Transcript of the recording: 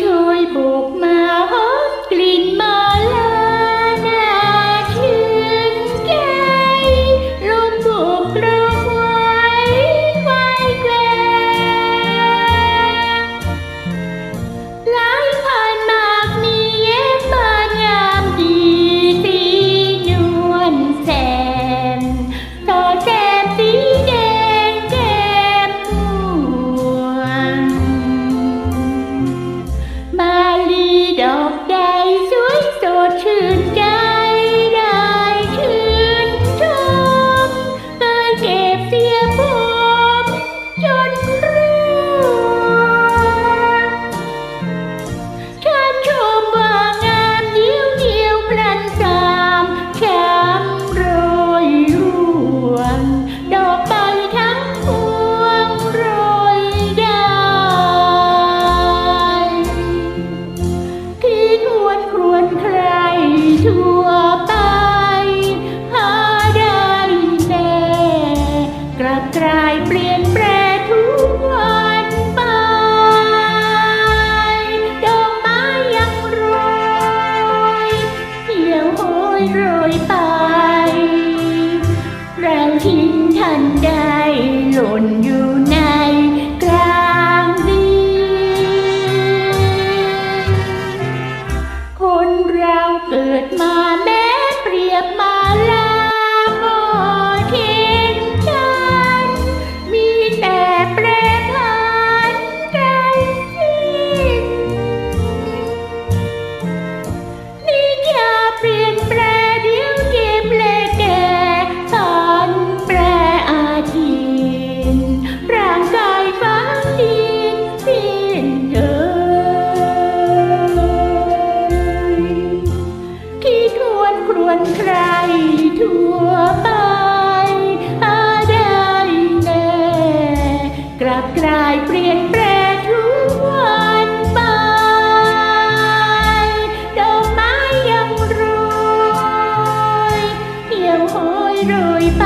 ช่วยโบกมาหอมกลิ่นมา เปลี่ยนแปรทุกวันไป ดอกไม้ยังโรยเหี่ยวโหยโรยไป เราทิ้งทันได้หล่นอยู่ในายเปลี่ยนแปลทุกวันไป ดอกไม้ยังรยเหี่ยวโอยโรยไป